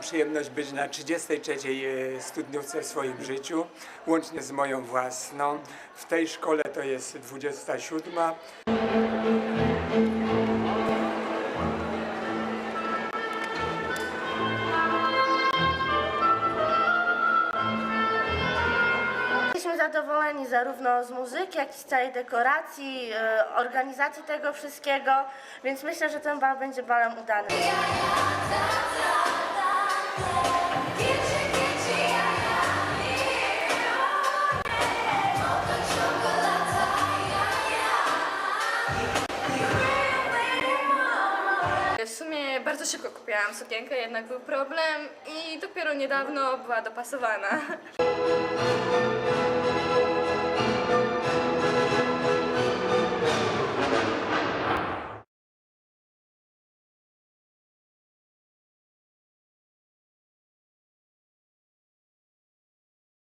przyjemność być na 33. e, studniówce w swoim życiu, łącznie z moją własną. W tej szkole to jest 27. Jesteśmy zadowoleni zarówno z muzyki, jak i z całej dekoracji, e, organizacji tego wszystkiego, więc myślę, że ten bal będzie balem udanym. W sumie bardzo szybko kupiłam sukienkę, jednak był problem i dopiero niedawno była dopasowana.